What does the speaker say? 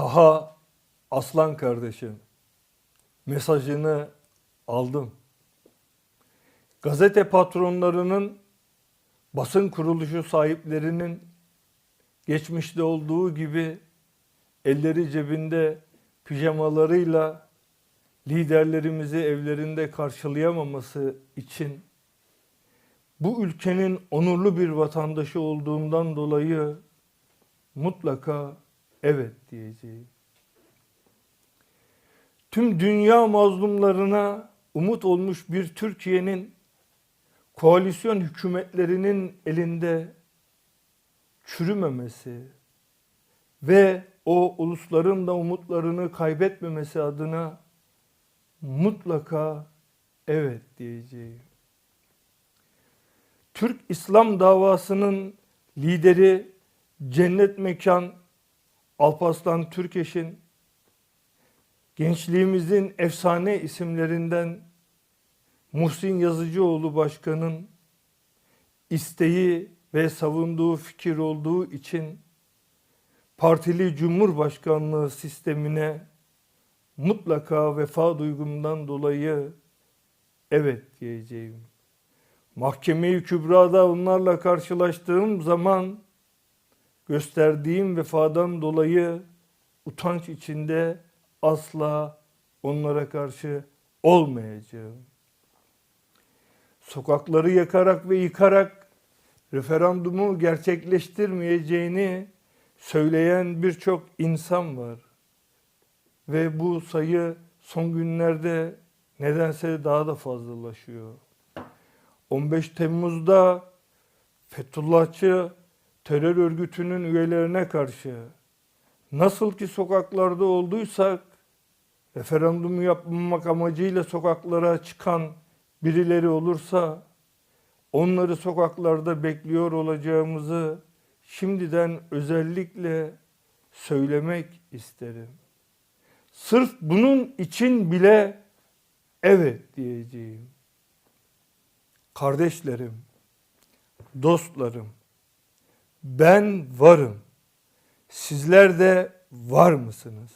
Taha Aslan kardeşim mesajını aldım. Gazete patronlarının, basın kuruluşu sahiplerinin geçmişte olduğu gibi elleri cebinde pijamalarıyla liderlerimizi evlerinde karşılayamaması için bu ülkenin onurlu bir vatandaşı olduğumdan dolayı mutlaka evet diyeceğim. Tüm dünya mazlumlarına umut olmuş bir Türkiye'nin koalisyon hükümetlerinin elinde çürümemesi ve o ulusların da umutlarını kaybetmemesi adına mutlaka evet diyeceğim. Türk İslam davasının lideri cennet mekan Alparslan Türkeş'in gençliğimizin efsane isimlerinden Muhsin Yazıcıoğlu Başkan'ın isteği ve savunduğu fikir olduğu için partili cumhurbaşkanlığı sistemine mutlaka vefa duygumdan dolayı evet diyeceğim. Mahkeme-i Kübra'da onlarla karşılaştığım zaman gösterdiğim vefadan dolayı utanç içinde asla onlara karşı olmayacağım. Sokakları yakarak ve yıkarak referandumu gerçekleştirmeyeceğini söyleyen birçok insan var. Ve bu sayı son günlerde nedense daha da fazlalaşıyor. 15 Temmuz'da Fethullahçı terör örgütünün üyelerine karşı nasıl ki sokaklarda olduysak referandumu yapmamak amacıyla sokaklara çıkan birileri olursa onları sokaklarda bekliyor olacağımızı şimdiden özellikle söylemek isterim. Sırf bunun için bile evet diyeceğim. Kardeşlerim, dostlarım, ben varım. Sizler de var mısınız?